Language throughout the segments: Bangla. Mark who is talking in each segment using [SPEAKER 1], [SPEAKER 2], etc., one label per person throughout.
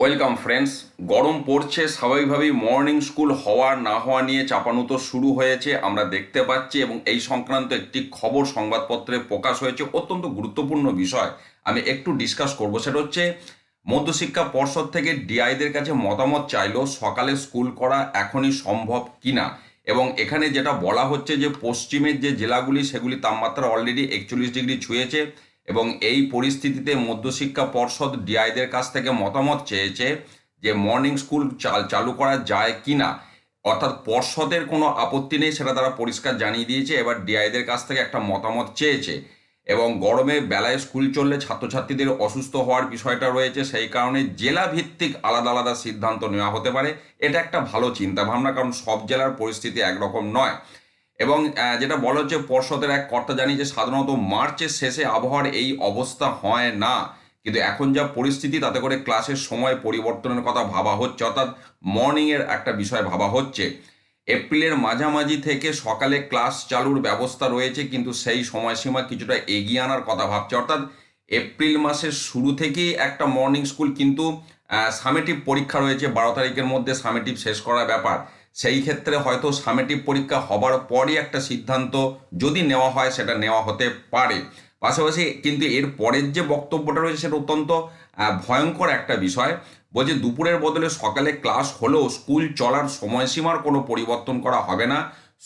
[SPEAKER 1] ওয়েলকাম ফ্রেন্ডস গরম পড়ছে, স্বাভাবিকভাবেই মর্নিং স্কুল হওয়া না হওয়া নিয়ে চাপানুতো শুরু হয়েছে, আমরা দেখতে পাচ্ছি এবং এই সংক্রান্ত একটি খবর সংবাদপত্রে প্রকাশ হয়েছে, অত্যন্ত গুরুত্বপূর্ণ বিষয় আমি একটু ডিসকাস করব। সেটা হচ্ছে, মধ্যশিক্ষা পর্ষদ থেকে ডিআইদের কাছে মতামত চাইলো, সকালে স্কুল করা এখনই সম্ভব কিনা? এবং এখানে যেটা বলা হচ্ছে যে, পশ্চিমের যে জেলাগুলি, সেগুলি তাপমাত্রা অলরেডি একচল্লিশ ডিগ্রি ছুঁয়েছে এবং এই পরিস্থিতিতে মধ্যশিক্ষা পর্ষদ ডিআইদের কাছ থেকে মতামত চেয়েছে যে মর্নিং স্কুল চাল, চালু করা যায় কি না অর্থাৎ পর্ষদের কোনো আপত্তি নেই, সেটা তারা পরিষ্কার জানিয়ে দিয়েছে। এবার ডিআইদের কাছ থেকে একটা মতামত চেয়েছে এবং গরমে বেলায় স্কুল চললে ছাত্রছাত্রীদের অসুস্থ হওয়ার বিষয়টা রয়েছে। সেই কারণে জেলা ভিত্তিক আলাদা আলাদা সিদ্ধান্ত নেওয়া হতে পারে। এটা একটা ভালো চিন্তাভাবনা, কারণ সব জেলার পরিস্থিতি একরকম নয়। এবং যেটা বলা হচ্ছে পর্ষদের এক কর্তা জানি যে সাধারণত মার্চের শেষে আবহাওয়ার এই অবস্থা হয় না। কিন্তু এখন যা পরিস্থিতি, তাতে করে ক্লাসের সময় পরিবর্তনের কথা ভাবা হচ্ছে, অর্থাৎ মর্নিংয়ের একটা বিষয় ভাবা হচ্ছে। এপ্রিলের মাঝামাঝি থেকে সকালে ক্লাস চালুর ব্যবস্থা রয়েছে, কিন্তু সেই সময়সীমা কিছুটা এগিয়ে আনার কথা ভাবছে। অর্থাৎ এপ্রিল মাসের শুরু থেকেই একটা মর্নিং স্কুল কিন্তু সামেটিভ পরীক্ষা রয়েছে, বারো তারিখের মধ্যে সামেটিভ শেষ করার ব্যাপার। সেই ক্ষেত্রে হয়তো সামেটিভ পরীক্ষা হবার পরই একটা সিদ্ধান্ত যদি নেওয়া হয়, সেটা নেওয়া হতে পারে। পাশাপাশি কিন্তু এর পরের যে বক্তব্যটা রয়েছে, সেটা অত্যন্ত ভয়ঙ্কর একটা বিষয়। বলছে, দুপুরের বদলে সকালে ক্লাস হলেও স্কুল চলার সময়সীমার কোনো পরিবর্তন করা হবে না।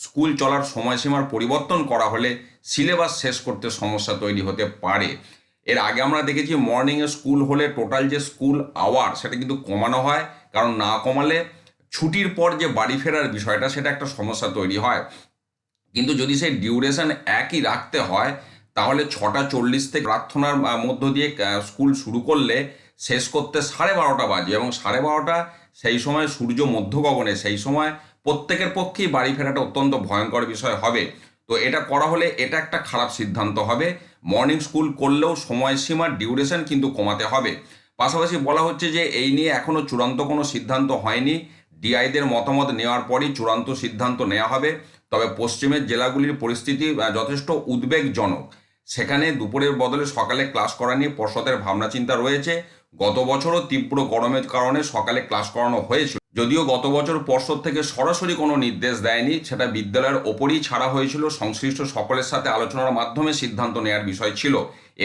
[SPEAKER 1] স্কুল চলার সময়সীমার পরিবর্তন করা হলে সিলেবাস শেষ করতে সমস্যা তৈরি হতে পারে। এর আগে আমরা দেখেছি মর্নিংয়ে স্কুল হলে টোটাল যে স্কুল আওয়ার সেটা কিন্তু কমানো হয়। কারণ না কমালে ছুটির পর যে বাড়ি ফেরার বিষয়টা, সেটা একটা সমস্যা তৈরি হয়। কিন্তু যদি সেই ডিউরেশন একই রাখতে হয়, তাহলে ছটা চল্লিশ থেকে প্রার্থনার মধ্য দিয়ে স্কুল শুরু করলে শেষ করতে সাড়ে বারোটা বাজে এবং সাড়ে বারোটা সেই সময় সূর্য মধ্যগগনে, সেই সময় প্রত্যেকের পক্ষেই বাড়ি ফেরাটা অত্যন্ত ভয়ঙ্কর বিষয় হবে। তো এটা করা হলে এটা একটা খারাপ সিদ্ধান্ত হবে। মর্নিং স্কুল করলেও সময়সীমা ডিউরেশন কিন্তু কমাতে হবে। পাশাপাশি বলা হচ্ছে যে, এই নিয়ে এখনও চূড়ান্ত কোনো সিদ্ধান্ত হয়নি। ডিআইদের মতামত নেওয়ার পরই চূড়ান্ত সিদ্ধান্ত নেওয়া হবে। তবে পশ্চিমের জেলাগুলির পরিস্থিতি যথেষ্ট উদ্বেগজনক। সেখানে দুপুরের বদলে সকালে ক্লাস করা নিয়ে পর্ষদের ভাবনা চিন্তা রয়েছে। গত বছরও তীব্র গরমের কারণে সকালে ক্লাস করানো হয়েছিল। যদিও গত বছর পর্ষদ থেকে সরাসরি কোনো নির্দেশ দেয়নি, সেটা বিদ্যালয়ের ওপরই ছাড়া হয়েছিল। সংশ্লিষ্ট সকলের সাথে আলোচনার মাধ্যমে সিদ্ধান্ত নেওয়ার বিষয় ছিল।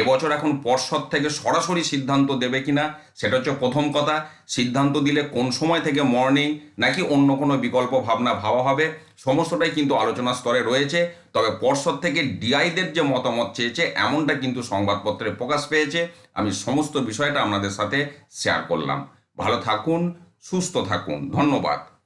[SPEAKER 1] এবছর এখন পর্ষদ থেকে সরাসরি সিদ্ধান্ত দেবে কিনা, সেটা হচ্ছে প্রথম কথা। সিদ্ধান্ত দিলে কোন সময় থেকে মর্নিং, নাকি অন্য কোনো বিকল্প ভাবনা ভাবা হবে, সমস্তটাই কিন্তু আলোচনা স্তরে রয়েছে। তবে পর্ষদ থেকে ডিআইদের যে মতামত চেয়েছে, এমনটা কিন্তু সংবাদপত্রে প্রকাশ পেয়েছে। আমি সমস্ত বিষয়টা আপনাদের সাথে শেয়ার করলাম। ভালো থাকুন সুস্থ থাকুন ধন্যবাদ।